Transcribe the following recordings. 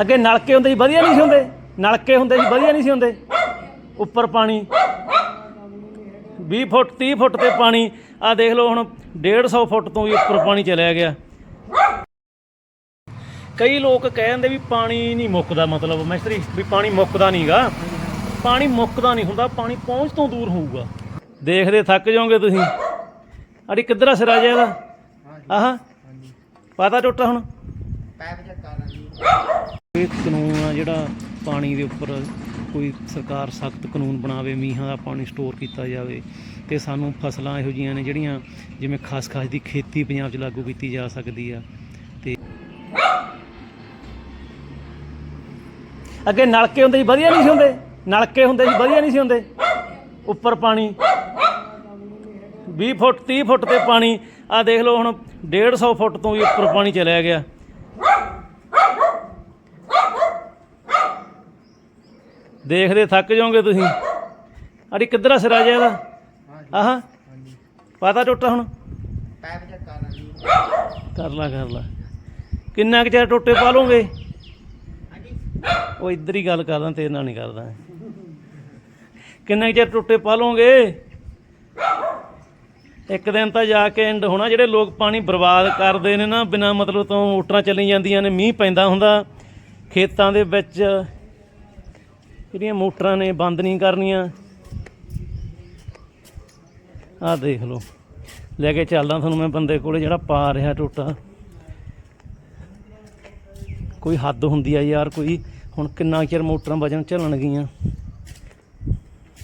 ਅੱਗੇ ਨਲਕੇ ਹੁੰਦੇ ਸੀ ਵਧੀਆ ਨਹੀਂ ਸੀ ਹੁੰਦੇ। ਨਲਕੇ ਹੁੰਦੇ ਸੀ ਵਧੀਆ ਨਹੀਂ ਸੀ ਹੁੰਦੇ। ਉੱਪਰ ਪਾਣੀ। 20 ਫੁੱਟ 30 ਫੁੱਟ ਤੇ ਪਾਣੀ। ਆ ਦੇਖ ਲਓ ਹੁਣ 150 ਫੁੱਟ ਤੋਂ ਵੀ ਉੱਪਰ ਪਾਣੀ ਚਲਿਆ ਗਿਆ। ਕਈ ਲੋਕ ਕਹਿ ਜਾਂਦੇ ਵੀ ਪਾਣੀ ਨਹੀਂ ਮੁੱਕਦਾ ਮਤਲਬ ਮਿਸਤਰੀ ਵੀ ਪਾਣੀ ਮੁੱਕਦਾ ਨਹੀਂਗਾ। ਪਾਣੀ ਮੁੱਕਦਾ ਨਹੀਂ ਹੁੰਦਾ ਪਾਣੀ ਪਹੁੰਚ ਤੋਂ ਦੂਰ ਹੋਊਗਾ। ਦੇਖਦੇ ਥੱਕ ਜਾਓਗੇ ਤੁਸੀਂ। ਅੜੀ ਕਿੱਧਰ ਆ ਸਿਰਾ ਜਿਹਾ ਇਹਦਾ ਆਹ ਪਤਾ ਟੁੱਟਾ ਹੁਣ। ਇਹ ਕਾਨੂੰਨ ਆ ਜਿਹੜਾ ਪਾਣੀ ਦੇ ਉੱਪਰ ਕੋਈ ਸਰਕਾਰ ਸਖਤ ਕਾਨੂੰਨ ਬਣਾਵੇ, ਮੀਂਹਾਂ ਦਾ ਪਾਣੀ ਸਟੋਰ ਕੀਤਾ ਜਾਵੇ ਤੇ ਸਾਨੂੰ ਫਸਲਾਂ ਇਹੋ ਜੀਆਂ ਨੇ ਜਿਹੜੀਆਂ ਜਿਵੇਂ ਖਾਸ ਖਾਸ ਦੀ ਖੇਤੀ ਪੰਜਾਬ 'ਚ ਲਾਗੂ ਕੀਤੀ ਜਾ ਸਕਦੀ ਆ ਤੇ ਅੱਗੇ ਨਲਕੇ ਹੁੰਦੇ ਸੀ ਵਧੀਆ ਨਹੀਂ ਸੀ ਹੁੰਦੇ, ਨਲਕੇ ਹੁੰਦੇ ਸੀ ਵਧੀਆ ਨਹੀਂ ਸੀ ਹੁੰਦੇ, ਉੱਪਰ ਪਾਣੀ 20 ਫੁੱਟ 30 ਫੁੱਟ ਤੇ ਪਾਣੀ ਆ ਦੇਖ ਲਓ ਹੁਣ 150 ਫੁੱਟ ਤੋਂ ਵੀ ਉੱਪਰ ਪਾਣੀ ਚਲਿਆ ਗਿਆ। ਦੇਖਦੇ ਥੱਕ ਜਾਓਗੇ ਤੁਸੀਂ। ਅੜੀ ਕਿੱਧਰ ਸਿਰਾ ਜਿਹਾ ਇਹਦਾ ਆਹ, ਪਤਾ ਟੁੱਟਾ ਹੁਣ? ਕਰ ਲਾ ਕਰ ਲਾ। ਕਿੰਨਾ ਕੁ ਚਿਰ ਟੁੱਟੇ ਪਾ ਲੋਗੇ ਉਹ ਇੱਧਰ ਹੀ ਗੱਲ ਕਰਦਾ, ਤੇਰੇ ਨਾਲ ਨਹੀਂ ਕਰਦਾ। ਕਿੰਨਾ ਕੁ ਚਿਰ ਟੁੱਟੇ ਪਾ ਲੋਗੇ ਇੱਕ ਦਿਨ ਤਾਂ ਜਾ ਕੇ ਐਂਡ ਹੋਣਾ, ਜਿਹੜੇ ਲੋਕ ਪਾਣੀ ਬਰਬਾਦ ਕਰਦੇ ਨੇ ਨਾ, ਬਿਨਾ ਮਤਲਬ ਤੋਂ ਮੋਟਰਾਂ ਚੱਲੀ ਜਾਂਦੀਆਂ ਨੇ, ਮੀਂਹ ਪੈਂਦਾ ਹੁੰਦਾ। ਖੇਤਾਂ ਦੇ ਵਿੱਚ ਜਿਹੜੀਆਂ ਮੋਟਰਾਂ ਨੇ ਬੰਦ ਨਹੀਂ ਕਰਨੀਆਂ। ਆਹ ਦੇਖ ਲਓ। ਲੈ ਕੇ ਚੱਲਦਾ ਤੁਹਾਨੂੰ ਮੈਂ ਬੰਦੇ ਕੋਲੇ ਜਿਹੜਾ ਪਾ ਰਿਹਾ ਟੋਟਾ। ਕੋਈ ਹੱਦ ਹੁੰਦੀ ਆ ਯਾਰ, ਕੋਈ ਹੁਣ ਕਿੰਨਾ ਚਿਰ ਮੋਟਰਾਂ ਵਜਨ ਝੱਲਣਗੀਆਂ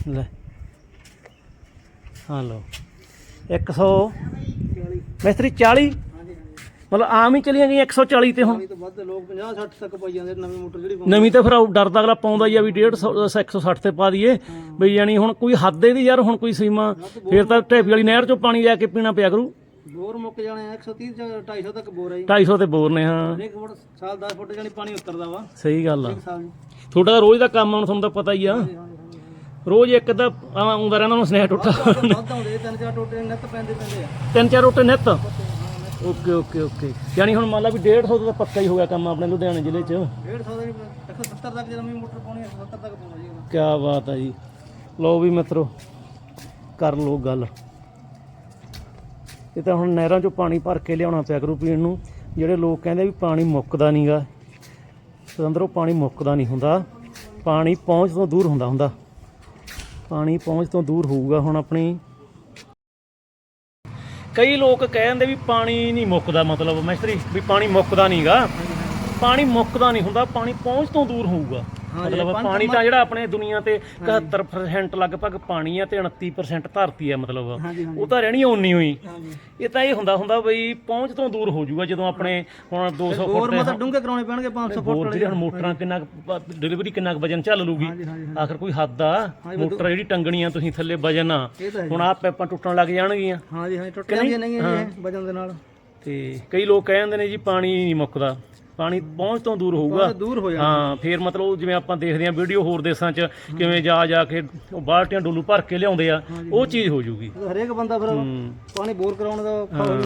ਲੈ। ਹਾਂ ਲਓ। 100 ਮਿਸਤਰੀ 40 ਮਤਲਬ ਆਮ ਹੀ ਚਲੀਆਂ ਗਈਆਂ 140 ਤੇ ਹੁਣ। ਤੋਂ ਵੱਧ ਲੋਕ 50 60 ਤੱਕ ਪਾਈ ਜਾਂਦੇ ਨਵੀਂ ਮੋਟਰ ਜਿਹੜੀ ਨਵੀਂ ਤਾਂ ਫਿਰ ਉਹ ਡਰਦਾ ਅਗਲਾ ਪਾਉਂਦਾ ਹੀ ਆ ਵੀ 150 160 ਤੇ ਪਾ ਦਈਏ। ਬਈ ਯਾਨੀ ਹੁਣ ਕੋਈ ਹੱਦ ਇਹਦੀ ਯਾਰ ਹੁਣ ਕੋਈ ਸੀਮਾ। ਫਿਰ ਤਾਂ ਢੇਪੀ ਵਾਲੀ ਨਹਿਰ ਚੋਂ ਪਾਣੀ ਲੈ ਕੇ ਪੀਣਾ ਪਿਆ ਕਰੂ। ਬੋਰ ਮੁੱਕ ਜਾਣੇ ਆ, 130 ਜਾਂ 250 ਤੱਕ ਬੋਰ ਜੀ। 250 ਤੇ ਬੋਰ ਨੇ ਹਾਂ। ਹਰੇਕ ਫੁੱਟ ਸਾਲ 10 ਫੁੱਟ ਜਾਣੀ ਪਾਣੀ ਉਤਰਦਾ ਵਾ। ਸਹੀ ਗੱਲ ਆ। ਸਾਲ ਤੁਹਾਡਾ ਤਾਂ ਰੋਜ਼ ਦਾ ਕੰਮ ਹੁਣ ਤੁਹਾਨੂੰ ਤਾਂ ਪਤਾ ਹੀ ਆ। ਰੋਜ਼ ਇੱਕ ਦਾ ਆਉਂਦਾ ਰਹਿੰਦਾ ਨੂੰ ਸਨੇਹ ਟੁੱਟਾ। ਵੱਧ ਆਉਂਦੇ ਤਿੰਨ ਚਾਰ ਟੋਟੇ ਨੱਤ ਪੈਂਦੇ ਪੈਂਦੇ ਆ। ਤਿੰਨ ਚਾਰ ਰੋਟੇ ਨਿੱਤ? Okay okay okay. ਯਾਨੀ ਹੁਣ ਮੰਨ ਲਾ ਵੀ 150 ਦਾ ਪੱਕਾ ਹੀ ਹੋ ਗਿਆ ਕੰਮ ਆਪਣੇ ਲੁਧਿਆਣੇ ਜ਼ਿਲ੍ਹੇ 'ਚ। 150 ਦਾ ਜੀ 170 ਤੱਕ ਜਦੋਂ ਮੋਟਰ ਪਾਉਣੀ 170 ਤੱਕ ਪਾਉਣਾ ਜੀ ਕੀ ਬਾਤ ਆ ਜੀ। ਲਓ ਵੀ ਮਿੱਤਰੋ ਕਰ ਲਓ ਗੱਲ। ਇਹ ਤਾਂ ਹੁਣ ਨਹਿਰਾਂ 'ਚੋਂ ਪਾਣੀ ਭਰ ਕੇ ਲਿਆਉਣਾ ਪਿਆ ਕਰੂ ਪੀਣ ਨੂੰ। ਜਿਹੜੇ ਲੋਕ ਕਹਿੰਦੇ ਵੀ ਪਾਣੀ ਮੁੱਕਦਾ ਨਹੀਂਗਾ ਅੰਦਰੋਂ ਪਾਣੀ ਮੁੱਕਦਾ ਨਹੀਂ ਹੁੰਦਾ। ਪਾਣੀ ਪਹੁੰਚ ਤੋਂ ਦੂਰ ਹੁੰਦਾ ਹੁੰਦਾ। ਪਾਣੀ ਪਹੁੰਚ ਤੋਂ ਦੂਰ ਹੋਊਗਾ ਹੁਣ ਆਪਣੀ। ਕਈ ਲੋਕ ਕਹਿ ਜਾਂਦੇ ਵੀ ਪਾਣੀ ਨਹੀਂ ਮੁੱਕਦਾ ਮਤਲਬ ਮਿਸਤਰੀ, ਵੀ ਪਾਣੀ ਮੁੱਕਦਾ ਨਹੀਂਗਾ ਪਾਣੀ ਮੁੱਕਦਾ ਨਹੀਂ ਹੁੰਦਾ, ਪਾਣੀ ਪਹੁੰਚ ਤੋਂ ਦੂਰ ਹੋਊਗਾ। ਮਤਲਬ ਪਾਣੀ ਤਾਂ ਜਿਹੜਾ ਆਪਣੇ ਦੁਨੀਆ ਤੇ 71% ਲਗਭਗ ਪਾਣੀ ਆ ਤੇ 29% ਧਰਤੀ ਆ ਮਤਲਬ। ਉਹ ਤਾਂ ਰਹਿਣੀ ਓਨੀ ਹੋਈ। ਇਹ ਤਾਂ ਇਹ ਹੁੰਦਾ ਹੁੰਦਾ ਬਈ ਪਹੁੰਚ ਤੋਂ ਦੂਰ ਹੋ ਜਾਊਗਾ ਜਦੋਂ ਆਪਣੇ ਹੁਣ 200 ਫੁੱਟ ਤੇ ਮਤਲਬ ਡੂੰਘੇ ਕਰਾਉਣੇ ਪੈਣਗੇ 500 ਫੁੱਟ ਜਿਹੜੀ ਹੁਣ ਮੋਟਰਾਂ ਕਿੰਨਾ ਡਿਲੀਵਰੀ ਕਿੰਨਾ ਕੁ ਵਜਨ ਚੱਲ ਲੂਗੀ ਆਖਰ ਕੋਈ ਹੱਦ ਆ? ਮੋਟਰ ਜਿਹੜੀ ਟੰਗਣੀਆਂ ਤੁਸੀਂ ਥੱਲੇ ਵਜਨ ਆ ਹੁਣ ਆ ਪੈਪਾਂ ਟੁੱਟਣ ਲੱਗ ਜਾਣਗੀਆਂ। ਹਾਂਜੀ ਹਾਂਜੀ ਟੁੱਟ ਜਾਂਦੀਆਂ ਨਹੀਂ? ਇਹ ਵਜਨ ਦੇ ਨਾਲ। ਤੇ ਕਈ ਲੋਕ ਕਹਿ ਜਾਂਦੇ ਨੇ ਜੀ ਪਾਣੀ ਨਹੀਂ ਮੁੱਕਦਾ। ਪਾਣੀ ਪਹੁੰਚ ਤੋਂ ਦੂਰ ਹੋਊਗਾ। ਦੂਰ ਹੋ ਜਾਂਦਾ ਹਾਂ। ਫੇਰ ਮਤਲਬ ਜਿਵੇਂ ਆਪਾਂ ਦੇਖਦੇ ਆਂ ਵੀਡੀਓ ਹੋਰ ਦੇਸ਼ਾਂ 'ਚ ਕਿਵੇਂ ਜਾ ਜਾ ਕੇ ਉਹ ਬਾਲਟੀਆਂ ਡੋਲੂ ਭਰ ਕੇ ਲਿਆਉਂਦੇ ਆ ਉਹ ਚੀਜ਼ ਹੋ ਜੂਗੀ। ਹਰੇਕ ਬੰਦਾ ਫਿਰ ਪਾਣੀ ਬੋਰ ਕਰਾਉਣ ਦਾ ਔਖਾ ਹੋ।